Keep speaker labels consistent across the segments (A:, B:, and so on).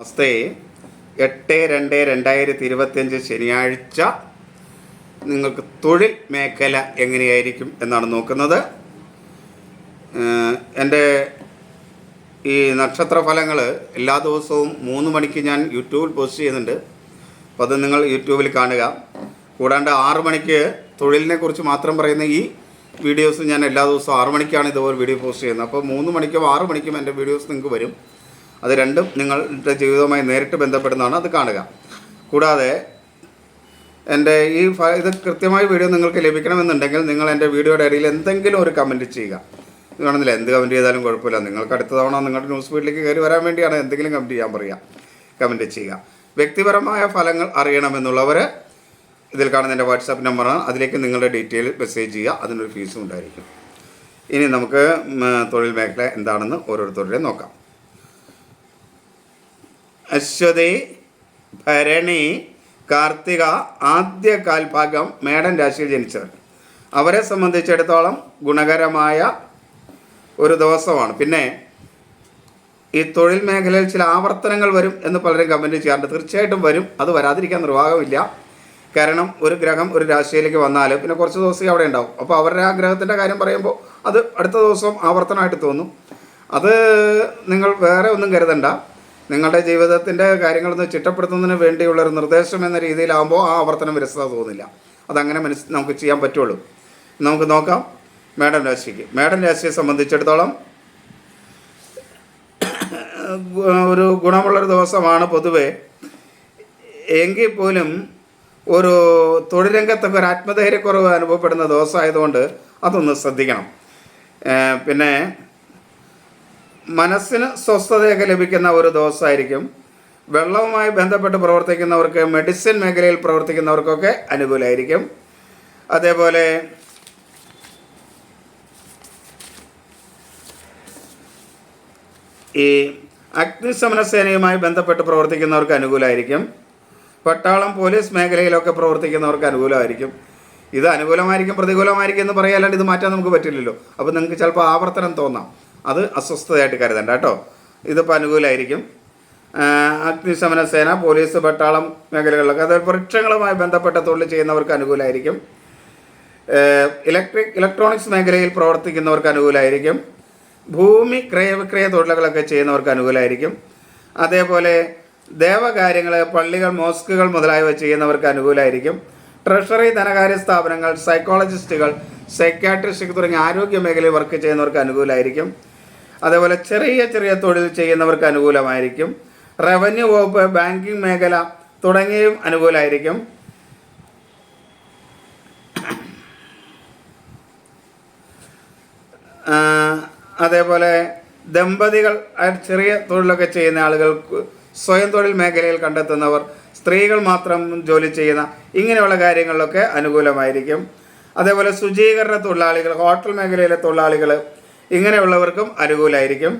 A: നമസ്തേ. എട്ട് രണ്ട് രണ്ടായിരത്തി ഇരുപത്തിയഞ്ച് ശനിയാഴ്ച നിങ്ങൾക്ക് തൊഴിൽ മേഖല എങ്ങനെയായിരിക്കും എന്നാണ് നോക്കുന്നത്. എന്റെ ഈ നക്ഷത്ര ഫലങ്ങൾ എല്ലാ ദിവസവും മൂന്ന് മണിക്ക് ഞാൻ യൂട്യൂബിൽ പോസ്റ്റ് ചെയ്യുന്നുണ്ട്. അപ്പോൾ അത് നിങ്ങൾ യൂട്യൂബിൽ കാണുക. കൂടാണ്ട് ആറു മണിക്ക് തൊഴിലിനെ കുറിച്ച് മാത്രം പറയുന്ന ഈ വീഡിയോസ് ഞാൻ എല്ലാ ദിവസവും ആറു മണിക്കാണ് ഇതുപോലെ വീഡിയോ പോസ്റ്റ് ചെയ്യുന്നത്. അപ്പോൾ മൂന്ന് മണിക്കും ആറു മണിക്കും എന്റെ വീഡിയോസ് നിങ്ങൾക്ക് വരും. അത് രണ്ടും നിങ്ങളുടെ ജീവിതവുമായി നേരിട്ട് ബന്ധപ്പെടുന്നതാണ് അത് കാണുക. കൂടാതെ എന്റെ ഈ ഇത് കൃത്യമായ വീഡിയോ നിങ്ങൾക്ക് ലഭിക്കണമെന്നുണ്ടെങ്കിൽ നിങ്ങൾ എന്റെ വീഡിയോയുടെ ഇടയിൽ എന്തെങ്കിലും ഒരു കമന്റ് ചെയ്യുക. കാണുന്നില്ല? എന്ത് കമന്റ് ചെയ്താലും കുഴപ്പമില്ല. നിങ്ങൾക്ക് അടുത്ത തവണ നിങ്ങളുടെ ന്യൂസ് ഫീഡിലേക്ക് കയറി വരാൻ വേണ്ടിയാണ് എന്തെങ്കിലും കമന്റ് ചെയ്യാൻ പറയുക. കമന്റ് ചെയ്യുക. വ്യക്തിപരമായ ഫലങ്ങൾ അറിയണമെന്നുള്ളവർ ഇതിൽ കാണുന്ന എന്റെ വാട്സാപ്പ് നമ്പറാണ് അതിലേക്ക് നിങ്ങളുടെ ഡീറ്റെയിൽ മെസ്സേജ് ചെയ്യുക. അതിനൊരു ഫീസും ഉണ്ടായിരിക്കും. ഇനി നമുക്ക് തൊഴിൽ മേഖല എന്താണെന്ന് ഓരോരുത്തരുടെയും നോക്കാം. അശ്വതി ഭരണി കാർത്തിക ആദ്യ കാൽഭാഗം മേടൻ രാശിയിൽ ജനിച്ചവർ. അവരെ സംബന്ധിച്ചിടത്തോളം ഗുണകരമായ ഒരു ദിവസമാണ്. പിന്നെ ഈ തൊഴിൽ മേഖലയിൽ ചില ആവർത്തനങ്ങൾ വരും എന്ന് പലരും കമന്റ് ചെയ്യാറുണ്ട്. തീർച്ചയായിട്ടും വരും. അത് വരാതിരിക്കാൻ നിർവാഹമില്ല. കാരണം ഒരു ഗ്രഹം ഒരു രാശിയിലേക്ക് വന്നാൽ പിന്നെ കുറച്ച് ദിവസം അവിടെ ഉണ്ടാവും. അപ്പോൾ അവരുടെ ആ ഗ്രഹത്തിന്റെ കാര്യം പറയുമ്പോൾ അത് അടുത്ത ദിവസം ആവർത്തനമായിട്ട് തോന്നും. അത് നിങ്ങൾ വേറെ ഒന്നും കരുതണ്ട. നിങ്ങളുടെ ജീവിതത്തിന്റെ കാര്യങ്ങളൊന്ന് ചിട്ടപ്പെടുത്തുന്നതിന് വേണ്ടിയുള്ളൊരു നിർദ്ദേശം എന്ന രീതിയിലാകുമ്പോൾ ആ ആവർത്തനം വിരസത തോന്നില്ല. അതങ്ങനെ മനസ്സ് നമുക്ക് ചെയ്യാൻ പറ്റുള്ളൂ. നമുക്ക് നോക്കാം. മേഡം രാശിക്ക്. മേഡം രാശിയെ സംബന്ധിച്ചിടത്തോളം ഒരു ഗുണമുള്ളൊരു ദിവസമാണ് പൊതുവെ. എങ്കിൽ പോലും ഒരു തൊഴിൽ രംഗത്തൊക്കെ ഒരു ആത്മധൈര്യക്കുറവ് അനുഭവപ്പെടുന്ന ദിവസമായതുകൊണ്ട് അതൊന്ന് ശ്രദ്ധിക്കണം. പിന്നെ മനസ്സിന് സ്വസ്ഥതയൊക്കെ ലഭിക്കുന്ന ഒരു ദിവസമായിരിക്കും. വെള്ളവുമായി ബന്ധപ്പെട്ട് പ്രവർത്തിക്കുന്നവർക്ക് മെഡിസിൻ മേഖലയിൽ പ്രവർത്തിക്കുന്നവർക്കൊക്കെ അനുകൂലമായിരിക്കും. അതേപോലെ ഈ അഗ്നിശമന സേനയുമായി ബന്ധപ്പെട്ട് പ്രവർത്തിക്കുന്നവർക്ക് അനുകൂലമായിരിക്കും. പട്ടാളം പോലീസ് മേഖലയിലൊക്കെ പ്രവർത്തിക്കുന്നവർക്ക് അനുകൂലമായിരിക്കും. ഇത് അനുകൂലമായിരിക്കും പ്രതികൂലമായിരിക്കും എന്ന് പറയാല്ലാണ്ട് ഇത് മാറ്റാൻ നമുക്ക് പറ്റില്ലല്ലോ. അപ്പോൾ നിങ്ങൾക്ക് ചിലപ്പോൾ ആവർത്തനം തോന്നാം. അത് അസ്വസ്ഥതയായിട്ട് കരുതണ്ട കേട്ടോ. ഇതിപ്പോൾ അനുകൂലമായിരിക്കും അഗ്നിശമന സേന പോലീസ് പട്ടാളം മേഖലകളിലൊക്കെ. അതായത് വൃക്ഷങ്ങളുമായി ബന്ധപ്പെട്ട തൊഴിൽ ചെയ്യുന്നവർക്ക് അനുകൂലമായിരിക്കും ഇലക്ട്രിക് ഇലക്ട്രോണിക്സ് മേഖലയിൽ പ്രവർത്തിക്കുന്നവർക്ക് അനുകൂലമായിരിക്കും ഭൂമി ക്രയവിക്രയ തൊഴിലുകളൊക്കെ ചെയ്യുന്നവർക്ക് അനുകൂലമായിരിക്കും അതേപോലെ ദേവകാര്യങ്ങൾ പള്ളികൾ മോസ്കുകൾ മുതലായവ ചെയ്യുന്നവർക്ക് അനുകൂലമായിരിക്കും ട്രഷറി ധനകാര്യ സ്ഥാപനങ്ങൾ സൈക്കോളജിസ്റ്റുകൾ സൈക്യാട്രിസ്റ്റുകൾ തുടങ്ങിയ ആരോഗ്യ മേഖലയിൽ വർക്ക് ചെയ്യുന്നവർക്ക് അനുകൂലമായിരിക്കും അതേപോലെ ചെറിയ ചെറിയ തൊഴിൽ ചെയ്യുന്നവർക്ക് അനുകൂലമായിരിക്കും. റവന്യൂ വകുപ്പ് ബാങ്കിങ് മേഖല തുടങ്ങിയവയും അനുകൂലമായിരിക്കും. അതേപോലെ ദമ്പതികൾ ചെറിയ തൊഴിലൊക്കെ ചെയ്യുന്ന ആളുകൾക്ക് സ്വയം തൊഴിൽ മേഖലയിൽ കണ്ടെത്തുന്നവർ സ്ത്രീകൾ മാത്രം ജോലി ചെയ്യുന്ന ഇങ്ങനെയുള്ള കാര്യങ്ങളിലൊക്കെ അനുകൂലമായിരിക്കും. അതേപോലെ ശുചീകരണ തൊഴിലാളികൾ ഹോട്ടൽ മേഖലയിലെ തൊഴിലാളികൾ ഇങ്ങനെയുള്ളവർക്കും അനുകൂലമായിരിക്കും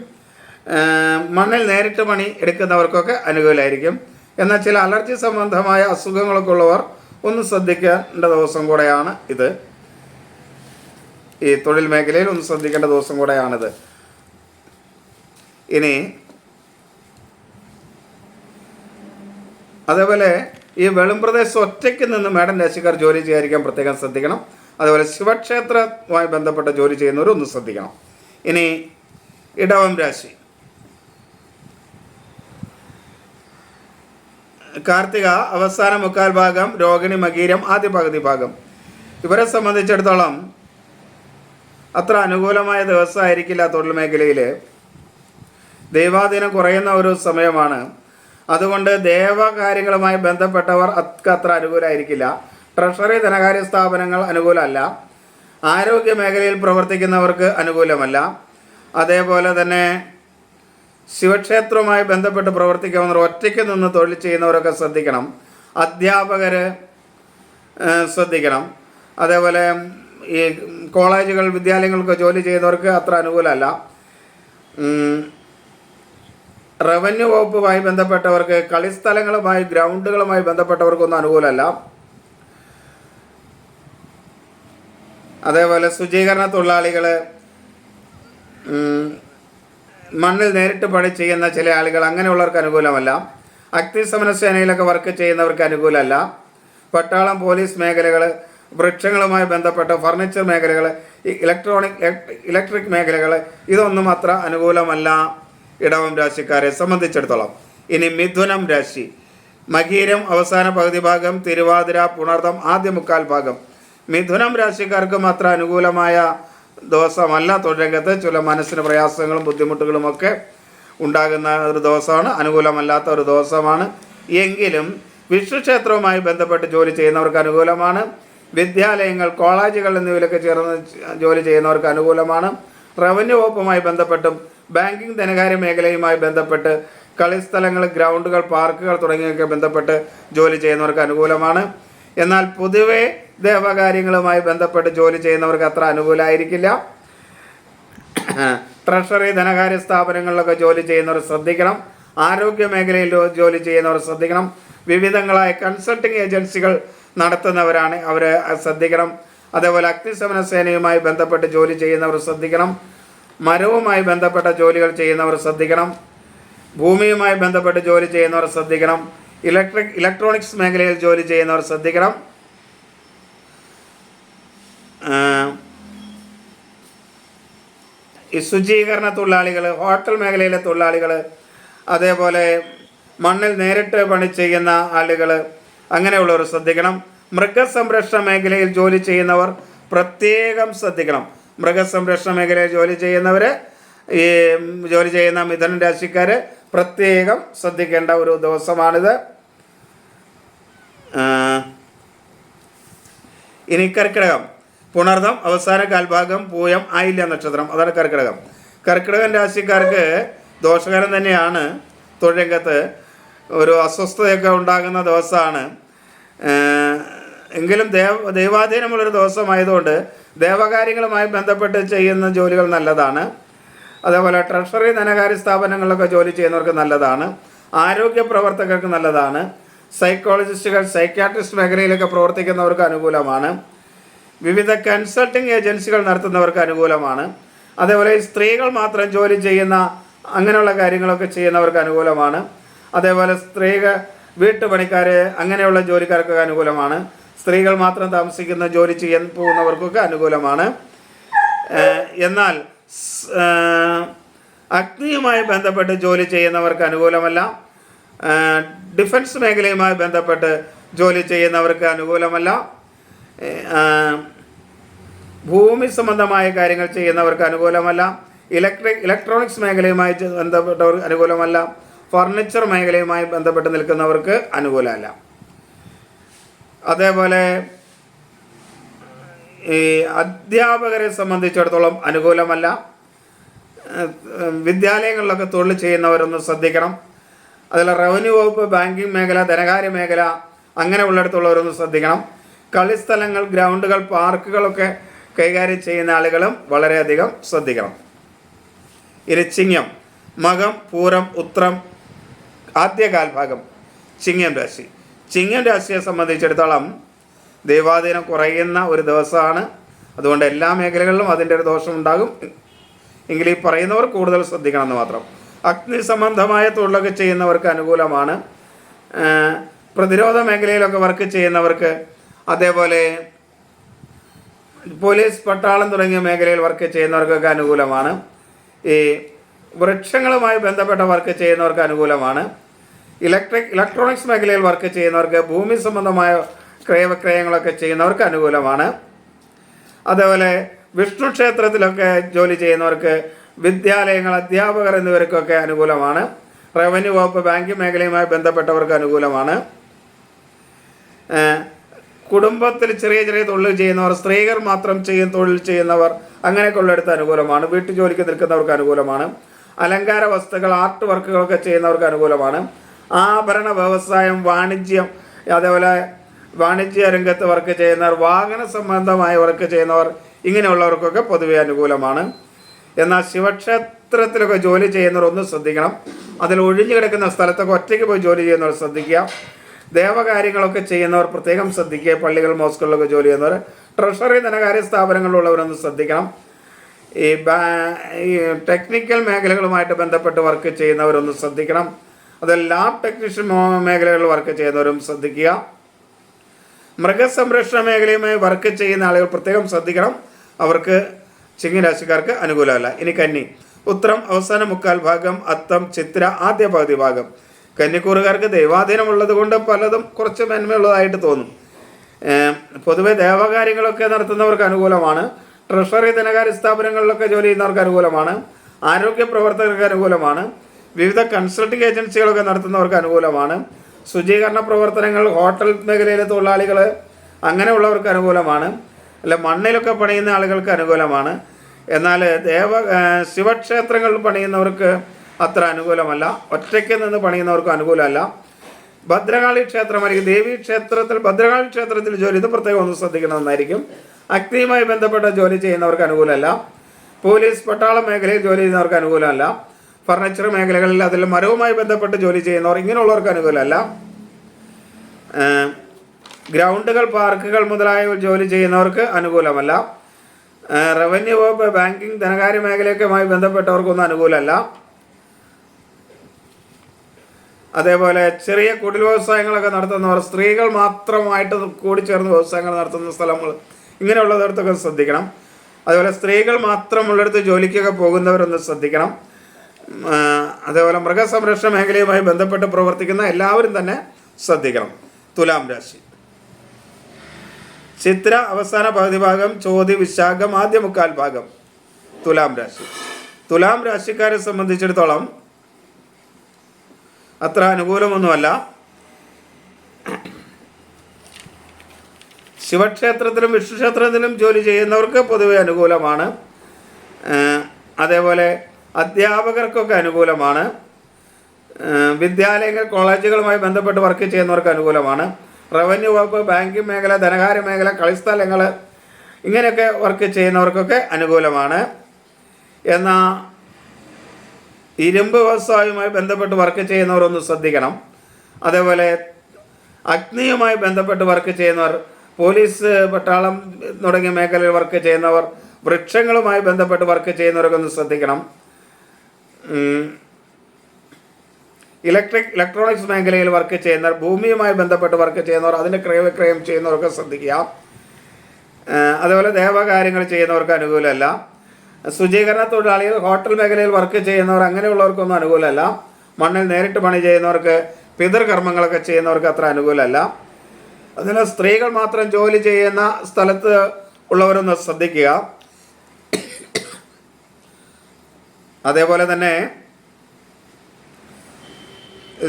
A: മണ്ണിൽ നേരിട്ട് പണി എടുക്കുന്നവർക്കൊക്കെ അനുകൂലമായിരിക്കും എന്നാൽ ചില അലർജി സംബന്ധമായ അസുഖങ്ങളൊക്കെ ഉള്ളവർ ഒന്ന് ശ്രദ്ധിക്കേണ്ട ദിവസം കൂടെയാണ് ഇത്. ഈ തൊഴിൽ മേഖലയിൽ ഒന്ന് ശ്രദ്ധിക്കേണ്ട ദിവസം കൂടെയാണിത്. ഇനി അതേപോലെ ഈ വെളും പ്രദേശം ഒറ്റയ്ക്ക് നിന്ന് മേഡം രാശിക്കാർ ജോലി ചെയ്യാതിരിക്കാൻ പ്രത്യേകം ശ്രദ്ധിക്കണം. അതേപോലെ ശിവക്ഷേത്രവുമായി ബന്ധപ്പെട്ട ജോലി ചെയ്യുന്നവരും ഒന്ന് ശ്രദ്ധിക്കണം. ഇനി ഇടവം രാശി. കാർത്തിക അവസാന മുക്കാൽ ഭാഗം രോഹിണി മകീരം ആദ്യ പകുതി ഭാഗം. ഇവരെ സംബന്ധിച്ചിടത്തോളം അത്ര അനുകൂലമായ ദിവസമായിരിക്കില്ല തൊഴിൽ മേഖലയിൽ ദൈവാധീനം കുറയുന്ന ഒരു സമയമാണ്. അതുകൊണ്ട് ദേവകാര്യങ്ങളുമായി ബന്ധപ്പെട്ടവർ അത്ര അനുകൂലമായിരിക്കില്ല ട്രഷറി ധനകാര്യ സ്ഥാപനങ്ങൾ അനുകൂലമല്ല. ആരോഗ്യ മേഖലയിൽ പ്രവർത്തിക്കുന്നവർക്ക് അനുകൂലമല്ല. അതേപോലെ തന്നെ ശിവക്ഷേത്രവുമായി ബന്ധപ്പെട്ട് പ്രവർത്തിക്കുന്നവർ ഒറ്റയ്ക്ക് നിന്ന് തൊഴിൽ ചെയ്യുന്നവരൊക്കെ ശ്രദ്ധിക്കണം. അധ്യാപകർ ശ്രദ്ധിക്കണം. അതേപോലെ ഈ കോളേജുകൾ വിദ്യാലയങ്ങൾക്ക് ജോലി ചെയ്യുന്നവർക്ക് അത്ര അനുകൂലമല്ല. റവന്യൂ വകുപ്പുമായി ബന്ധപ്പെട്ടവർക്ക് കളിസ്ഥലങ്ങളുമായി ഗ്രൗണ്ടുകളുമായി ബന്ധപ്പെട്ടവർക്കൊന്നും അനുകൂലമല്ല. അതേപോലെ ശുചീകരണ തൊഴിലാളികൾ മണ്ണിൽ നേരിട്ട് പണി ചെയ്യുന്ന ചില ആളുകൾ അങ്ങനെയുള്ളവർക്ക് അനുകൂലമല്ല. അഗ്നിശമന സേനയിലൊക്കെ വർക്ക് ചെയ്യുന്നവർക്ക് അനുകൂലമല്ല. പട്ടാളം പോലീസ് മേഖലകൾ വൃക്ഷങ്ങളുമായി ബന്ധപ്പെട്ട ഫർണിച്ചർ മേഖലകൾ ഇലക്ട്രോണിക് ഇലക്ട്രിക് മേഖലകൾ ഇതൊന്നും അത്ര അനുകൂലമല്ല ഇടവം രാശിക്കാരെ സംബന്ധിച്ചിടത്തോളം. ഇനി മിഥുനം രാശി. മകീരം അവസാന പകുതി ഭാഗം തിരുവാതിര പുണർദം ആദ്യ മുക്കാൽ ഭാഗം. മിഥുനം രാശിക്കാർക്ക് അത്ര അനുകൂലമായ ദിവസമല്ല. തൊഴിലംഗത്ത് ചില മനസ്സിന് പ്രയാസങ്ങളും ബുദ്ധിമുട്ടുകളും ഒക്കെ ഉണ്ടാകുന്ന ഒരു ദിവസമാണ്. അനുകൂലമല്ലാത്ത ഒരു ദിവസമാണ്. എങ്കിലും വിഷ്ണുക്ഷേത്രവുമായി ബന്ധപ്പെട്ട് ജോലി ചെയ്യുന്നവർക്ക് അനുകൂലമാണ്. വിദ്യാലയങ്ങൾ കോളേജുകൾ എന്നിവയിലൊക്കെ ചേർന്ന് ജോലി ചെയ്യുന്നവർക്ക് അനുകൂലമാണ്. റവന്യൂ വകുപ്പുമായി ബന്ധപ്പെട്ടും ബാങ്കിങ് ധനകാര്യ മേഖലയുമായി ബന്ധപ്പെട്ട് കളിസ്ഥലങ്ങൾ ഗ്രൗണ്ടുകൾ പാർക്കുകൾ തുടങ്ങിയൊക്കെ ബന്ധപ്പെട്ട് ജോലി ചെയ്യുന്നവർക്ക് അനുകൂലമാണ്. എന്നാൽ പൊതുവെ ദേവകാര്യങ്ങളുമായി ബന്ധപ്പെട്ട് ജോലി ചെയ്യുന്നവർക്ക് അത്ര അനുകൂലമായിരിക്കില്ല ട്രഷറി ധനകാര്യ സ്ഥാപനങ്ങളിലൊക്കെ ജോലി ചെയ്യുന്നവർ ശ്രദ്ധിക്കണം. ആരോഗ്യ മേഖലയിൽ ജോലി ചെയ്യുന്നവർ ശ്രദ്ധിക്കണം. വിവിധങ്ങളായ കൺസൾട്ടിംഗ് ഏജൻസികൾ നടത്തുന്നവരാണ് അവർ ശ്രദ്ധിക്കണം. അതേപോലെ അഗ്നിശമന സേനയുമായി ബന്ധപ്പെട്ട് ജോലി ചെയ്യുന്നവർ ശ്രദ്ധിക്കണം. മരവുമായി ബന്ധപ്പെട്ട ജോലികൾ ചെയ്യുന്നവർ ശ്രദ്ധിക്കണം. ഭൂമിയുമായി ബന്ധപ്പെട്ട് ജോലി ചെയ്യുന്നവർ ശ്രദ്ധിക്കണം. ഇലക്ട്രിക് ഇലക്ട്രോണിക്സ് മേഖലയിൽ ജോലി ചെയ്യുന്നവർ ശ്രദ്ധിക്കണം. ഈ ശുചീകരണ തൊഴിലാളികൾ ഹോട്ടൽ മേഖലയിലെ തൊഴിലാളികൾ അതേപോലെ മണ്ണിൽ നേരിട്ട് പണി ചെയ്യുന്ന ആളുകൾ അങ്ങനെയുള്ളവർ ശ്രദ്ധിക്കണം. മൃഗസംരക്ഷണ മേഖലയിൽ ജോലി ചെയ്യുന്നവർ പ്രത്യേകം ശ്രദ്ധിക്കണം. മൃഗസംരക്ഷണ മേഖലയിൽ ജോലി ചെയ്യുന്നവർ ഈ ജോലി ചെയ്യുന്ന മിഥുനൻ രാശിക്കാർ പ്രത്യേകം ശ്രദ്ധിക്കേണ്ട ഒരു ദിവസമാണിത്. ഇനി കർക്കിടകം. പുണർദം അവസാന കാൽഭാഗം പൂയം ആയില്ല നക്ഷത്രം. അതാണ് കർക്കിടകം. കർക്കിടകൻ രാശിക്കാർക്ക് ദോഷകരം തന്നെയാണ്. തൊഴിലംഗത്ത് ഒരു അസ്വസ്ഥതയൊക്കെ ഉണ്ടാകുന്ന ദിവസമാണ്. എങ്കിലും ദേവ ദൈവാധീനമുള്ളൊരു ദിവസമായതുകൊണ്ട് ദേവകാര്യങ്ങളുമായി ബന്ധപ്പെട്ട് ചെയ്യുന്ന ജോലികൾ നല്ലതാണ്. അതേപോലെ ട്രഷറി ധനകാര്യ സ്ഥാപനങ്ങളിലൊക്കെ ജോലി ചെയ്യുന്നവർക്ക് നല്ലതാണ്. ആരോഗ്യ പ്രവർത്തകർക്ക് നല്ലതാണ്. സൈക്കോളജിസ്റ്റുകൾ സൈക്യാട്രിസ്റ്റ് മേഖലയിലൊക്കെ പ്രവർത്തിക്കുന്നവർക്ക് അനുകൂലമാണ്. വിവിധ കൺസൾട്ടിംഗ് ഏജൻസികൾ നടത്തുന്നവർക്ക് അനുകൂലമാണ്. അതേപോലെ സ്ത്രീകൾ മാത്രം ജോലി ചെയ്യുന്ന അങ്ങനെയുള്ള കാര്യങ്ങളൊക്കെ ചെയ്യുന്നവർക്ക് അനുകൂലമാണ്. അതേപോലെ സ്ത്രീകൾ വീട്ടുപണിക്കാരെ അങ്ങനെയുള്ള ജോലിക്കാർക്കൊക്കെ അനുകൂലമാണ്. സ്ത്രീകൾ മാത്രം താമസിക്കുന്ന ജോലി ചെയ്യാൻ പോകുന്നവർക്കൊക്കെ അനുകൂലമാണ്. എന്നാൽ അഗ്നിയുമായി ബന്ധപ്പെട്ട് ജോലി ചെയ്യുന്നവർക്ക് അനുകൂലമല്ല. ഡിഫൻസ് മേഖലയുമായി ബന്ധപ്പെട്ട് ജോലി ചെയ്യുന്നവർക്ക് അനുകൂലമല്ല. ഭൂമി സംബന്ധമായ കാര്യങ്ങൾ ചെയ്യുന്നവർക്ക് അനുകൂലമല്ല. ഇലക്ട്രിക് ഇലക്ട്രോണിക്സ് മേഖലയുമായി ബന്ധപ്പെട്ടവർ അനുകൂലമല്ല. ഫർണിച്ചർ മേഖലയുമായി ബന്ധപ്പെട്ട് നിൽക്കുന്നവർക്ക് അനുകൂലമല്ല. അതേപോലെ ഈ അധ്യാപകരെ സംബന്ധിച്ചിടത്തോളം അനുകൂലമല്ല. വിദ്യാലയങ്ങളിലൊക്കെ തൊഴിൽ ചെയ്യുന്നവരൊന്ന് ശ്രദ്ധിക്കണം. അതിൽ റവന്യൂ വകുപ്പ് ബാങ്കിങ് മേഖല ധനകാര്യ മേഖല അങ്ങനെ ഉള്ളിടത്തുള്ളവരൊന്ന് ശ്രദ്ധിക്കണം. കളിസ്ഥലങ്ങൾ ഗ്രൗണ്ടുകൾ പാർക്കുകളൊക്കെ കൈകാര്യം ചെയ്യുന്ന ആളുകളും വളരെയധികം ശ്രദ്ധിക്കണം. ഇനി ചിങ്ങം മകം പൂരം ഉത്രം ആദ്യ കാൽഭാഗം ചിങ്ങം രാശി. ചിങ്ങം രാശിയെ സംബന്ധിച്ചിടത്തോളം ദൈവാധീനം കുറയുന്ന ഒരു ദിവസമാണ്. അതുകൊണ്ട് എല്ലാ മേഖലകളിലും അതിന്റെ ഒരു ദോഷം ഉണ്ടാകും. എങ്കിൽ ഈ പറയുന്നവർ കൂടുതൽ ശ്രദ്ധിക്കണം എന്ന് മാത്രം. അഗ്നി സംബന്ധമായ തൊഴിലൊക്കെ ചെയ്യുന്നവർക്ക് അനുകൂലമാണ്. പ്രതിരോധ മേഖലയിലൊക്കെ വർക്ക് ചെയ്യുന്നവർക്ക് അതേപോലെ പോലീസ് പട്ടാളം തുടങ്ങിയ മേഖലയിൽ വർക്ക് ചെയ്യുന്നവർക്കൊക്കെ അനുകൂലമാണ്. ഈ വൃക്ഷങ്ങളുമായി ബന്ധപ്പെട്ട വർക്ക് ചെയ്യുന്നവർക്ക് അനുകൂലമാണ്. ഇലക്ട്രിക് ഇലക്ട്രോണിക്സ് മേഖലയിൽ വർക്ക് ചെയ്യുന്നവർക്ക് ഭൂമി സംബന്ധമായ ക്രയവിക്രയങ്ങളൊക്കെ ചെയ്യുന്നവർക്ക് അനുകൂലമാണ്. അതേപോലെ വിഷ്ണു ക്ഷേത്രത്തിലൊക്കെ ജോലി ചെയ്യുന്നവർക്ക് വിദ്യാലയങ്ങൾ അധ്യാപകർ എന്നിവർക്കൊക്കെ അനുകൂലമാണ്. റവന്യൂ വകുപ്പ് ബാങ്കിംഗ് മേഖലയുമായി ബന്ധപ്പെട്ടവർക്ക് അനുകൂലമാണ്. കുടുംബത്തിൽ ചെറിയ ചെറിയ തൊഴിൽ ചെയ്യുന്നവർ സ്ത്രീകൾ മാത്രം ചെയ്യുന്ന തൊഴിൽ ചെയ്യുന്നവർ അങ്ങനെയൊക്കെ ഉള്ളിടത്ത് അനുകൂലമാണ്. വീട്ടു ജോലിക്ക് നിൽക്കുന്നവർക്ക് അനുകൂലമാണ്. അലങ്കാര വസ്തുക്കൾ ആർട്ട് വർക്കുകളൊക്കെ ചെയ്യുന്നവർക്ക് അനുകൂലമാണ്. ആഭരണ വ്യവസായം വാണിജ്യം അതേപോലെ വാണിജ്യ രംഗത്ത് വർക്ക് ചെയ്യുന്നവർ വാഹന സംബന്ധമായ വർക്ക് ചെയ്യുന്നവർ ഇങ്ങനെയുള്ളവർക്കൊക്കെ പൊതുവെ അനുകൂലമാണ്. എന്നാൽ ശിവക്ഷേത്രത്തിലൊക്കെ ജോലി ചെയ്യുന്നവർ ഒന്ന് ശ്രദ്ധിക്കണം. അതിൽ ഒഴിഞ്ഞു കിടക്കുന്ന സ്ഥലത്തൊക്കെ ഒറ്റയ്ക്ക് പോയി ജോലി ചെയ്യുന്നവർ ശ്രദ്ധിക്കുക. ദേവകാര്യങ്ങളൊക്കെ ചെയ്യുന്നവർ പ്രത്യേകം ശ്രദ്ധിക്കുക. പള്ളികൾ മോസ്കുകളിലൊക്കെ ജോലി ചെയ്യുന്നവർ. ട്രഷറി ധനകാര്യ സ്ഥാപനങ്ങളിലുള്ളവരൊന്ന് ശ്രദ്ധിക്കണം. ഈ ഈ ടെക്നിക്കൽ മേഖലകളുമായിട്ട് ബന്ധപ്പെട്ട് വർക്ക് ചെയ്യുന്നവരൊന്ന് ശ്രദ്ധിക്കണം. അത് ലാബ് ടെക്നീഷ്യൻ മേഖലകളിൽ വർക്ക് ചെയ്യുന്നവരും ശ്രദ്ധിക്കുക. മൃഗസംരക്ഷണ മേഖലയുമായി വർക്ക് ചെയ്യുന്ന ആളുകൾ പ്രത്യേകം ശ്രദ്ധിക്കണം. അവർക്ക് ചിങ്ങരാശിക്കാർക്ക് അനുകൂലമല്ല. ഇനി കന്നി. ഉത്തരം അവസാന മുക്കാൽ ഭാഗം അത്തം ചിത്ര ആദ്യ പകുതി ഭാഗം. കന്നിക്കൂറുകാർക്ക് ദൈവാധീനമുള്ളത് കൊണ്ട് പലതും കുറച്ച് മേന്മയുള്ളതായിട്ട് തോന്നും. പൊതുവെ ദേവകാര്യങ്ങളൊക്കെ നടത്തുന്നവർക്ക് അനുകൂലമാണ്. ട്രഷറി ധനകാര്യ സ്ഥാപനങ്ങളിലൊക്കെ ജോലി ചെയ്യുന്നവർക്ക് അനുകൂലമാണ്. ആരോഗ്യ പ്രവർത്തകർക്ക് അനുകൂലമാണ്. വിവിധ കൺസൾട്ടിംഗ് ഏജൻസികളൊക്കെ നടത്തുന്നവർക്ക് അനുകൂലമാണ്. ശുചീകരണ പ്രവർത്തനങ്ങൾ ഹോട്ടൽ മേഖലയിലെ തൊഴിലാളികൾ അങ്ങനെയുള്ളവർക്ക് അനുകൂലമാണ്. അല്ല മണ്ണിലൊക്കെ പണിയുന്ന ആളുകൾക്ക് അനുകൂലമാണ്. എന്നാൽ ദേവ ശിവക്ഷേത്രങ്ങളിൽ പണിയുന്നവർക്ക് അത്ര അനുകൂലമല്ല. ഒറ്റയ്ക്ക് നിന്ന് പണിയുന്നവർക്ക് അനുകൂലമല്ല. ഭദ്രകാളി ക്ഷേത്രമായിരിക്കും. ദേവി ക്ഷേത്രത്തിൽ ഭദ്രകാളി ക്ഷേത്രത്തിൽ ജോലി ഇത് പ്രത്യേകം ഒന്ന് ശ്രദ്ധിക്കണമെന്നായിരിക്കും അഗ്നിയുമായി ബന്ധപ്പെട്ട ജോലി ചെയ്യുന്നവർക്ക് അനുകൂലമല്ല. പോലീസ് പട്ടാള മേഖലയിൽ ജോലി ചെയ്യുന്നവർക്ക് അനുകൂലമല്ല. ഫർണിച്ചർ മേഖലകളിൽ അതിൽ മരവുമായി ബന്ധപ്പെട്ട് ജോലി ചെയ്യുന്നവർ ഇങ്ങനെയുള്ളവർക്ക് അനുകൂലമല്ല. ഗ്രൗണ്ടുകൾ പാർക്കുകൾ മുതലായവ ജോലി ചെയ്യുന്നവർക്ക് അനുകൂലമല്ല. റവന്യൂ വകുപ്പ് ബാങ്കിങ് ധനകാര്യ മേഖലയൊക്കെയുമായി ബന്ധപ്പെട്ടവർക്കൊന്നും അനുകൂലമല്ല. അതേപോലെ ചെറിയ കുടിൽ വ്യവസായങ്ങളൊക്കെ നടത്തുന്നവർ സ്ത്രീകൾ മാത്രമായിട്ട് കൂടി കൂടിച്ചേർന്ന് വ്യവസായങ്ങൾ നടത്തുന്ന സ്ഥലങ്ങൾ ഇങ്ങനെയുള്ളതിടത്തൊക്കെ ശ്രദ്ധിക്കണം. അതേപോലെ സ്ത്രീകൾ മാത്രമുള്ളിടത്ത് ജോലിക്കൊക്കെ പോകുന്നവരൊന്ന് ശ്രദ്ധിക്കണം. അതേപോലെ മൃഗസംരക്ഷണ മേഖലയുമായി ബന്ധപ്പെട്ട് പ്രവർത്തിക്കുന്ന എല്ലാവരും തന്നെ ശ്രദ്ധിക്കണം. തുലാം രാശി. ചിത്ര അവസാന പകുതി ഭാഗം ചോതി വിശാഖം ആദ്യ മുക്കാൽ ഭാഗം. തുലാം രാശി. തുലാം രാശിക്കാരെ സംബന്ധിച്ചിടത്തോളം അത്ര അനുകൂലമൊന്നുമല്ല. ശിവക്ഷേത്രത്തിലും വിഷ്ണുക്ഷേത്രത്തിലും ജോലി ചെയ്യുന്നവർക്ക് പൊതുവെ അനുകൂലമാണ്. അതേപോലെ അധ്യാപകർക്കൊക്കെ അനുകൂലമാണ്. വിദ്യാലയങ്ങൾ കോളേജുകളുമായി ബന്ധപ്പെട്ട് വർക്ക് ചെയ്യുന്നവർക്ക് അനുകൂലമാണ്. റവന്യൂ വകുപ്പ് ബാങ്കിങ് മേഖല ധനകാര്യ മേഖല കളിസ്ഥലങ്ങൾ ഇങ്ങനെയൊക്കെ വർക്ക് ചെയ്യുന്നവർക്കൊക്കെ അനുകൂലമാണ്. എന്നാൽ ഇരുമ്പ് വ്യവസായവുമായി ബന്ധപ്പെട്ട് വർക്ക് ചെയ്യുന്നവരൊന്ന് ശ്രദ്ധിക്കണം. അതേപോലെ അഗ്നിയുമായി ബന്ധപ്പെട്ട് വർക്ക് ചെയ്യുന്നവർ പോലീസ് പട്ടാളം തുടങ്ങിയ മേഖലയിൽ വർക്ക് ചെയ്യുന്നവർ വൃക്ഷങ്ങളുമായി ബന്ധപ്പെട്ട് വർക്ക് ചെയ്യുന്നവരൊക്കെ ഒന്ന് ശ്രദ്ധിക്കണം. ഇലക്ട്രിക് ഇലക്ട്രോണിക്സ് മേഖലയിൽ വർക്ക് ചെയ്യുന്നവർ ഭൂമിയുമായി ബന്ധപ്പെട്ട് വർക്ക് ചെയ്യുന്നവർ അതിന്റെ ക്രയവിക്രയം ചെയ്യുന്നവരൊക്കെ ശ്രദ്ധിക്കുക. അതുപോലെ ദേവകാര്യങ്ങൾ ചെയ്യുന്നവർക്ക് അനുകൂലമല്ല. ശുചീകരണ തൊഴിലാളികൾ ഹോട്ടൽ മേഖലയിൽ വർക്ക് ചെയ്യുന്നവർ അങ്ങനെയുള്ളവർക്കൊന്നും അനുകൂലമല്ല. മണ്ണിൽ നേരിട്ട് പണി ചെയ്യുന്നവർക്ക് പിതൃകർമ്മങ്ങളൊക്കെ ചെയ്യുന്നവർക്ക് അത്ര അനുകൂലമല്ല. അതിന് സ്ത്രീകൾ മാത്രം ജോലി ചെയ്യുന്ന സ്ഥലത്ത് ഉള്ളവരൊന്ന് ശ്രദ്ധിക്കുക. അതേപോലെ തന്നെ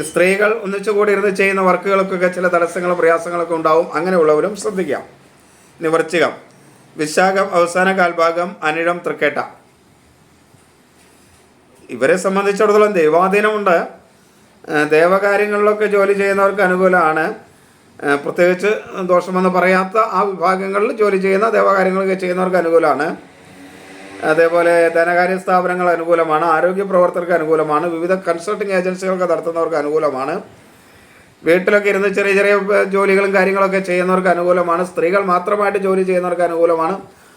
A: സ്ത്രീകൾ ഒന്നിച്ചു കൂടി ഇരുന്ന് ചെയ്യുന്ന വർക്കുകൾക്കൊക്കെ ചില തടസ്സങ്ങളും പ്രയാസങ്ങളൊക്കെ ഉണ്ടാവും. അങ്ങനെയുള്ളവരും ശ്രദ്ധിക്കാം ഇനി വൃശ്ചികം. വിശാഖം അവസാന കാൽഭാഗം അനിഴം തൃക്കേട്ട. ഇവരെ സംബന്ധിച്ചിടത്തോളം ദൈവാധീനമുണ്ട്. ദേവകാര്യങ്ങളിലൊക്കെ ജോലി ചെയ്യുന്നവർക്ക് അനുകൂലമാണ്. പ്രത്യേകിച്ച് ദോഷമെന്ന് പറയാത്ത ആ വിഭാഗങ്ങളിൽ ജോലി ചെയ്യുന്ന ദേവകാര്യങ്ങളൊക്കെ ചെയ്യുന്നവർക്ക് അനുകൂലമാണ്. അതേപോലെ ധനകാര്യ സ്ഥാപനങ്ങൾ അനുകൂലമാണ്. ആരോഗ്യ പ്രവർത്തകർക്ക് അനുകൂലമാണ്. വിവിധ കൺസൾട്ടിങ് ഏജൻസികളൊക്കെ നടത്തുന്നവർക്ക് അനുകൂലമാണ്. വീട്ടിലൊക്കെ ഇരുന്ന് ചെറിയ ചെറിയ ജോലികളും കാര്യങ്ങളൊക്കെ ചെയ്യുന്നവർക്ക് അനുകൂലമാണ്. സ്ത്രീകൾ മാത്രമായിട്ട് ജോലി ചെയ്യുന്നവർക്ക് അനുകൂലമാണ്.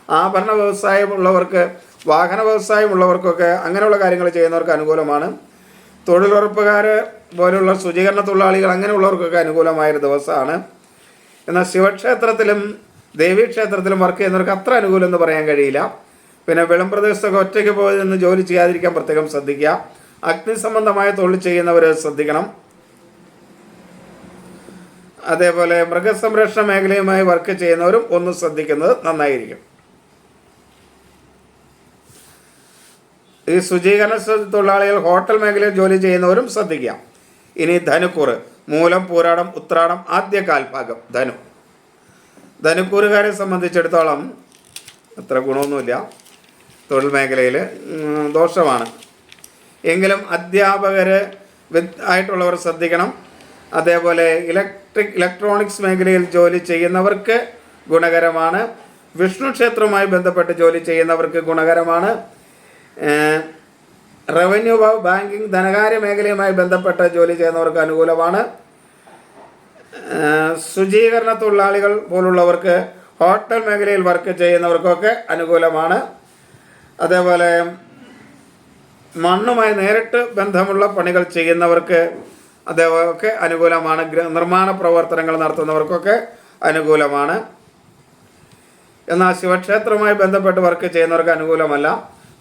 A: ആഭരണ വ്യവസായം ഉള്ളവർക്ക് വാഹന വ്യവസായം ഉള്ളവർക്കൊക്കെ അങ്ങനെയുള്ള കാര്യങ്ങൾ ചെയ്യുന്നവർക്ക് അനുകൂലമാണ്. തൊഴിലുറപ്പുകാർ പോലുള്ള ശുചീകരണ തൊഴിലാളികൾ അങ്ങനെയുള്ളവർക്കൊക്കെ അനുകൂലമായൊരു ദിവസമാണ്. എന്നാൽ ശിവക്ഷേത്രത്തിലും ദേവീക്ഷേത്രത്തിലും വർക്ക് ചെയ്യുന്നവർക്ക് അത്ര അനുകൂലം എന്ന് പറയാൻ കഴിയില്ല. പിന്നെ വെളുംപ്രദേശത്തൊക്കെ ഒറ്റയ്ക്ക് പോയി നിന്ന് ജോലി ചെയ്യാതിരിക്കാൻ പ്രത്യേകം ശ്രദ്ധിക്കുക. അഗ്നി സംബന്ധമായ തൊഴിൽ ചെയ്യുന്നവർ ശ്രദ്ധിക്കണം. അതേപോലെ മൃഗസംരക്ഷണ മേഖലയുമായി വർക്ക് ചെയ്യുന്നവരും ഒന്ന് ശ്രദ്ധിക്കുന്നത് നന്നായിരിക്കും. ഈ ശുചീകരണ തൊഴിലാളികൾ ഹോട്ടൽ മേഖലയിൽ ജോലി ചെയ്യുന്നവരും ശ്രദ്ധിക്കാം. ഇനി ധനുക്കൂറ് മൂലം പൂരാടം ഉത്രാടം ആദ്യ കാൽഭാഗം ധനു. ധനുക്കൂറുകാരെ സംബന്ധിച്ചിടത്തോളം അത്ര ഗുണമൊന്നുമില്ല. തൊഴിൽ മേഖലയിൽ ദോഷമാണ്. എങ്കിലും അധ്യാപകർ ആയിട്ടുള്ളവർ ശ്രദ്ധിക്കണം. അതേപോലെ ഇലക്ട്രിക് ഇലക്ട്രോണിക്സ് മേഖലയിൽ ജോലി ചെയ്യുന്നവർക്ക് ഗുണകരമാണ്. വിഷ്ണു ക്ഷേത്രവുമായി ബന്ധപ്പെട്ട് ജോലി ചെയ്യുന്നവർക്ക് ഗുണകരമാണ്. റവന്യൂ ബാങ്കിങ് ധനകാര്യ മേഖലയുമായി ബന്ധപ്പെട്ട് ജോലി ചെയ്യുന്നവർക്ക് അനുകൂലമാണ്. ശുചീകരണ തൊഴിലാളികൾ പോലുള്ളവർക്ക് ഹോട്ടൽ മേഖലയിൽ വർക്ക് ചെയ്യുന്നവർക്കൊക്കെ അനുകൂലമാണ്. അതേപോലെ മണ്ണുമായി നേരിട്ട് ബന്ധമുള്ള പണികൾ ചെയ്യുന്നവർക്ക് അതേപോലെ അനുകൂലമാണ്. നിർമ്മാണ പ്രവർത്തനങ്ങൾ നടത്തുന്നവർക്കൊക്കെ അനുകൂലമാണ്. എന്നാൽ ശിവക്ഷേത്രവുമായി ബന്ധപ്പെട്ട് വർക്ക് ചെയ്യുന്നവർക്ക് അനുകൂലമല്ല.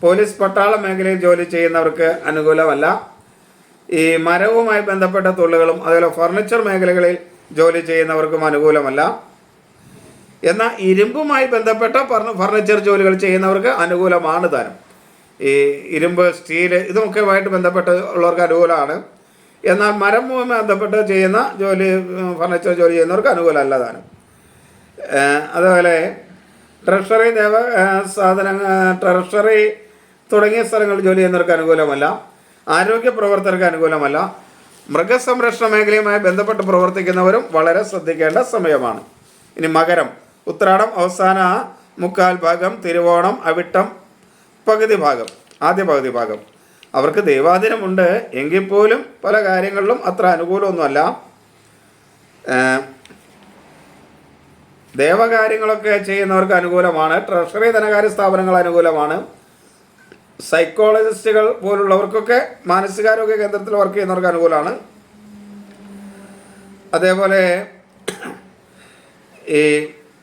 A: പോലീസ് പട്ടാള മേഖലയിൽ ജോലി ചെയ്യുന്നവർക്ക് അനുകൂലമല്ല. ഈ മരവുമായി ബന്ധപ്പെട്ട തൊഴിലുകളും അതുപോലെ ഫർണിച്ചർ മേഖലകളിൽ ജോലി ചെയ്യുന്നവർക്കും അനുകൂലമല്ല. എന്നാൽ ഇരുമ്പുമായി ബന്ധപ്പെട്ട ഫർണിച്ചർ ജോലികൾ ചെയ്യുന്നവർക്ക് അനുകൂലമാണ് താനും. ഈ ഇരുമ്പ് സ്റ്റീൽ ഇതുമൊക്കെ ആയിട്ട് ബന്ധപ്പെട്ട് ഉള്ളവർക്ക് അനുകൂലമാണ്. എന്നാൽ മരവുമായി ബന്ധപ്പെട്ട് ചെയ്യുന്ന ജോലി ഫർണിച്ചർ ജോലി ചെയ്യുന്നവർക്ക് അനുകൂലമല്ല താനും അതുപോലെ ട്രഷറി ദേവ സാധനങ്ങൾ സാധന ട്രഷറി തുടങ്ങിയ സ്ഥലങ്ങളിൽ ജോലി ചെയ്യുന്നവർക്ക് അനുകൂലമല്ല. ആരോഗ്യ പ്രവർത്തകർക്ക് അനുകൂലമല്ല. മൃഗസംരക്ഷണ മേഖലയുമായി ബന്ധപ്പെട്ട് പ്രവർത്തിക്കുന്നവരും വളരെ ശ്രദ്ധിക്കേണ്ട സമയമാണ്. ഇനി മകരം ഉത്രാടം അവസാന മുക്കാൽ ഭാഗം തിരുവോണം അവിട്ടം പകുതി ഭാഗം ആദ്യ പകുതി ഭാഗം. അവർക്ക് ദൈവാധീനമുണ്ട് എങ്കിൽ പോലും പല കാര്യങ്ങളിലും അത്ര അനുകൂലമൊന്നുമല്ല. ദേവകാര്യങ്ങളൊക്കെ ചെയ്യുന്നവർക്ക് അനുകൂലമാണ്. ട്രഷറി ധനകാര്യ സ്ഥാപനങ്ങൾ അനുകൂലമാണ്. സൈക്കോളജിസ്റ്റുകൾ പോലുള്ളവർക്കൊക്കെ മാനസികാരോഗ്യ കേന്ദ്രത്തിൽ വർക്ക് ചെയ്യുന്നവർക്ക് അനുകൂലമാണ്. അതേപോലെ ഈ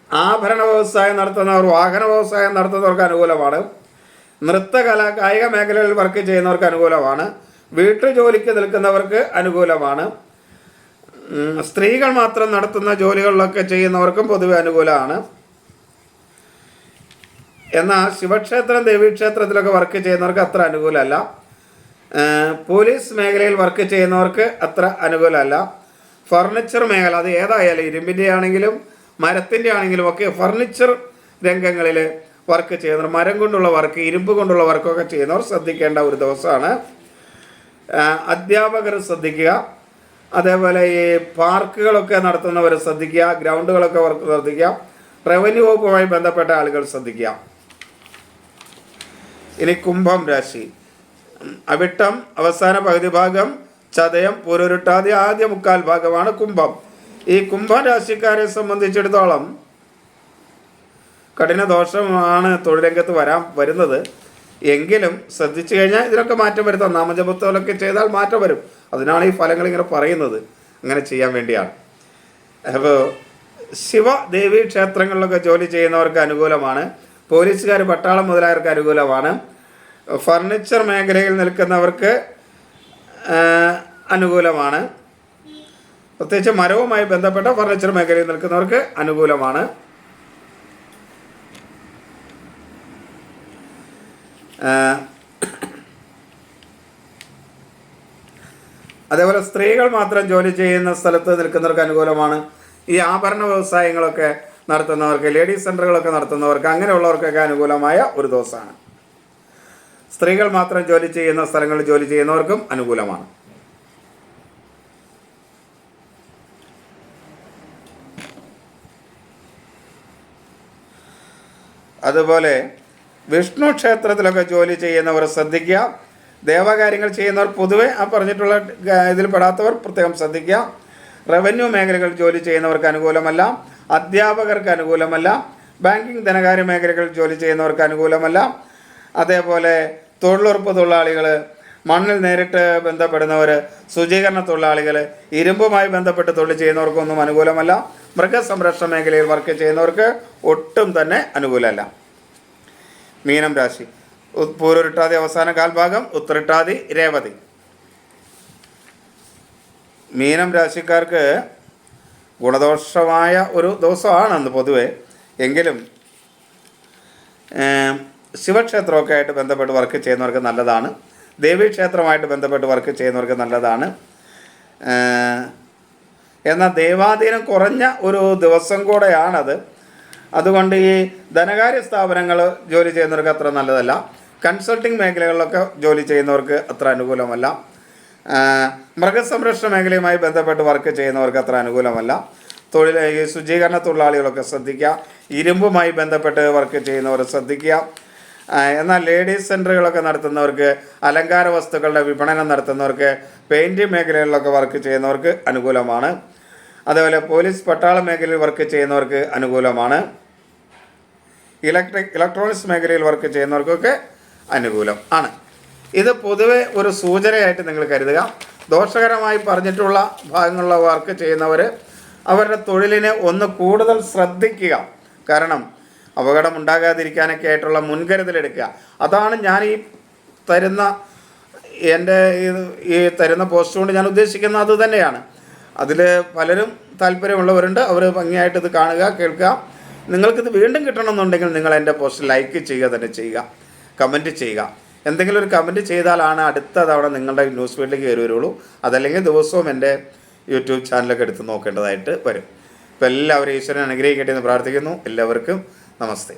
A: ആഭരണ വ്യവസായം നടത്തുന്നവർ വാഹന വ്യവസായം നടത്തുന്നവർക്ക് അനുകൂലമാണ്. നൃത്തകല കായിക മേഖലകളിൽ വർക്ക് ചെയ്യുന്നവർക്ക് അനുകൂലമാണ്. വീട്ടു ജോലിക്ക് നിൽക്കുന്നവർക്ക് അനുകൂലമാണ്. സ്ത്രീകൾ മാത്രം നടത്തുന്ന ജോലികളിലൊക്കെ ചെയ്യുന്നവർക്കും പൊതുവെ അനുകൂലമാണ്. എന്നാൽ ശിവക്ഷേത്രം ദേവീക്ഷേത്രത്തിലൊക്കെ വർക്ക് ചെയ്യുന്നവർക്ക് അത്ര അനുകൂലമല്ല. പോലീസ് മേഖലയിൽ വർക്ക് ചെയ്യുന്നവർക്ക് അത്ര അനുകൂലമല്ല. ഫർണിച്ചർ മേഖല അത് ഏതായാലും ഇരുമ്പിന്റെ ആണെങ്കിലും മരത്തിന്റെ ആണെങ്കിലും ഒക്കെ ഫർണിച്ചർ രംഗങ്ങളിൽ വർക്ക് ചെയ്യുന്നവർ മരം കൊണ്ടുള്ള വർക്ക് ഇരുമ്പ് കൊണ്ടുള്ള വർക്കൊക്കെ ചെയ്യുന്നവർ ശ്രദ്ധിക്കേണ്ട ഒരു ദിവസമാണ്. അധ്യാപകർ ശ്രദ്ധിക്കുക. അതേപോലെ ഈ പാർക്കുകളൊക്കെ നടത്തുന്നവർ ശ്രദ്ധിക്കുക. ഗ്രൗണ്ടുകളൊക്കെ വർക്ക് ശ്രദ്ധിക്കുക. റവന്യൂ വകുപ്പുമായി ബന്ധപ്പെട്ട ആളുകൾ ശ്രദ്ധിക്കുക. ഇനി കുംഭം രാശി. അവിട്ടം അവസാന പകുതി ഭാഗം ചതയം പൂരുരുട്ടാതി ആദ്യ മുക്കാൽ ഭാഗമാണ് കുംഭം. ഈ കുംഭം രാശിക്കാരെ സംബന്ധിച്ചിടത്തോളം കഠിന ദോഷമാണ് തൊഴിൽ രംഗത്ത് വരാൻ വരുന്നത്. എങ്കിലും ശ്രദ്ധിച്ചു കഴിഞ്ഞാൽ ഇതിനൊക്കെ മാറ്റം വരുത്താം. നാമജപത്തോലൊക്കെ ചെയ്താൽ മാറ്റം വരും. അതിനാണ് ഈ ഫലങ്ങൾ ഇങ്ങനെ പറയുന്നത്. അങ്ങനെ ചെയ്യാൻ വേണ്ടിയാണ്. അപ്പോൾ ശിവ ദേവീ ക്ഷേത്രങ്ങളിലൊക്കെ ജോലി ചെയ്യുന്നവർക്ക് അനുകൂലമാണ്. പോലീസുകാർ പട്ടാളം മുതലായവർക്ക് അനുകൂലമാണ്. ഫർണിച്ചർ മേഖലയിൽ നിൽക്കുന്നവർക്ക് അനുകൂലമാണ്. പ്രത്യേകിച്ച് മരവുമായി ബന്ധപ്പെട്ട ഫർണിച്ചർ മേഖലയിൽ നിൽക്കുന്നവർക്ക് അനുകൂലമാണ്. അതേപോലെ സ്ത്രീകൾ മാത്രം ജോലി ചെയ്യുന്ന സ്ഥലത്ത് നിൽക്കുന്നവർക്ക് അനുകൂലമാണ്. ഈ ആഭരണ വ്യവസായങ്ങളൊക്കെ നടത്തുന്നവർക്ക് ലേഡീസ് സെന്ററുകളൊക്കെ നടത്തുന്നവർക്ക് അങ്ങനെയുള്ളവർക്കൊക്കെ അനുകൂലമായ ഒരു ദിവസമാണ്. സ്ത്രീകൾ മാത്രം ജോലി ചെയ്യുന്ന സ്ഥലങ്ങളിൽ ജോലി ചെയ്യുന്നവർക്കും അനുകൂലമാണ്. അതുപോലെ വിഷ്ണു ക്ഷേത്രത്തിലൊക്കെ ജോലി ചെയ്യുന്നവർ ശ്രദ്ധിക്കുക. ദേവകാര്യങ്ങൾ ചെയ്യുന്നവർ പൊതുവെ ആ പറഞ്ഞിട്ടുള്ള ഇതിൽ പെടാത്തവർ പ്രത്യേകം ശ്രദ്ധിക്കുക. റവന്യൂ മേഖലകളിൽ ജോലി ചെയ്യുന്നവർക്ക് അനുകൂലമല്ല. അധ്യാപകർക്ക് അനുകൂലമല്ല. ബാങ്കിങ് ധനകാര്യ മേഖലകളിൽ ജോലി ചെയ്യുന്നവർക്ക് അനുകൂലമല്ല. അതേപോലെ തൊഴിലുറപ്പ് തൊഴിലാളികൾ മണ്ണിൽ നേരിട്ട് ബന്ധപ്പെടുന്നവർ ശുചീകരണ തൊഴിലാളികൾ ഇരുമ്പുമായി ബന്ധപ്പെട്ട് തൊഴിൽ ചെയ്യുന്നവർക്കൊന്നും അനുകൂലമല്ല. മൃഗസംരക്ഷണ മേഖലയിൽ വർക്ക് ചെയ്യുന്നവർക്ക് ഒട്ടും തന്നെ അനുകൂലമല്ല. മീനം രാശി. പൂരൊരുട്ടാതി അവസാന കാൽഭാഗം ഉത്തരട്ടാതി രേവതി. മീനം രാശിക്കാർക്ക് ഗുണദോഷമായ ഒരു ദിവസമാണ് അന്ന് പൊതുവെ എങ്കിലും ശിവക്ഷേത്രമൊക്കെ ആയിട്ട് ബന്ധപ്പെട്ട് വർക്ക് ചെയ്യുന്നവർക്ക് നല്ലതാണ്. ദേവീക്ഷേത്രമായിട്ട് ബന്ധപ്പെട്ട് വർക്ക് ചെയ്യുന്നവർക്ക് നല്ലതാണ്. എന്നാൽ ദൈവാധീനം കുറഞ്ഞ ഒരു ദിവസം കൂടെയാണത്. അതുകൊണ്ട് ഈ ധനകാര്യ സ്ഥാപനങ്ങൾ ജോലി ചെയ്യുന്നവർക്ക് അത്ര നല്ലതല്ല. കൺസൾട്ടിങ് മേഖലകളിലൊക്കെ ജോലി ചെയ്യുന്നവർക്ക് അത്ര അനുകൂലമല്ല. മൃഗസംരക്ഷണ മേഖലയുമായി ബന്ധപ്പെട്ട് വർക്ക് ചെയ്യുന്നവർക്ക് അത്ര അനുകൂലമല്ല. തൊഴിൽ ഈ ശുചീകരണ തൊഴിലാളികളൊക്കെ ശ്രദ്ധിക്കുക. ഇരുമ്പുമായി ബന്ധപ്പെട്ട് വർക്ക് ചെയ്യുന്നവർ ശ്രദ്ധിക്കുക. എന്നാൽ ലേഡീസ് സെന്ററുകളൊക്കെ നടത്തുന്നവർക്ക് അലങ്കാര വസ്തുക്കളുടെ വിപണനം നടത്തുന്നവർക്ക് പെയിന്റിംഗ് മേഖലകളിലൊക്കെ വർക്ക് ചെയ്യുന്നവർക്ക് അനുകൂലമാണ്. അതേപോലെ പോലീസ് പട്ടാള മേഖലയിൽ വർക്ക് ചെയ്യുന്നവർക്ക് അനുകൂലമാണ്. ഇലക്ട്രിക് ഇലക്ട്രോണിക്സ് മേഖലയിൽ വർക്ക് ചെയ്യുന്നവർക്കൊക്കെ അനുകൂലം ആണ്. ഇത് പൊതുവെ ഒരു സൂചനയായിട്ട് നിങ്ങൾ കരുതുക. ദോഷകരമായി പറഞ്ഞിട്ടുള്ള ഭാഗങ്ങളിലെ വർക്ക് ചെയ്യുന്നവർ അവരുടെ തൊഴിലിനെ ഒന്ന് കൂടുതൽ ശ്രദ്ധിക്കുക. കാരണം അപകടം ഉണ്ടാകാതിരിക്കാനൊക്കെ ആയിട്ടുള്ള മുൻകരുതലെടുക്കുക. അതാണ് ഞാൻ ഈ തരുന്ന എന്റെ ഈ- തരുന്ന പോസ്റ്റ് കൊണ്ട് ഞാൻ ഉദ്ദേശിക്കുന്നത് അത് തന്നെയാണ്. അതിൽ പലരും താല്പര്യമുള്ളവരുണ്ട്. അവർ ഭംഗിയായിട്ട് ഇത് കാണുക കേൾക്കുക. നിങ്ങൾക്കിത് വീണ്ടും കിട്ടണമെന്നുണ്ടെങ്കിൽ നിങ്ങൾ എന്റെ പോസ്റ്റ് ലൈക്ക് ചെയ്യുക തന്നെ ചെയ്യുക. കമന്റ് ചെയ്യുക. എന്തെങ്കിലും ഒരു കമന്റ് ചെയ്താലാണ് അടുത്ത തവണ നിങ്ങളുടെ ന്യൂസ് ഫീഡിലേക്ക് കയറി വരുള്ളൂ അതല്ലെങ്കിൽ ദിവസവും എന്റെ യൂട്യൂബ് ചാനലൊക്കെ എടുത്ത് നോക്കേണ്ടതായിട്ട് വരും. അപ്പോൾ എല്ലാവരും ഈശ്വരൻ അനുഗ്രഹിക്കട്ടെ എന്ന് പ്രാർത്ഥിക്കുന്നു. എല്ലാവർക്കും നമസ്തേ.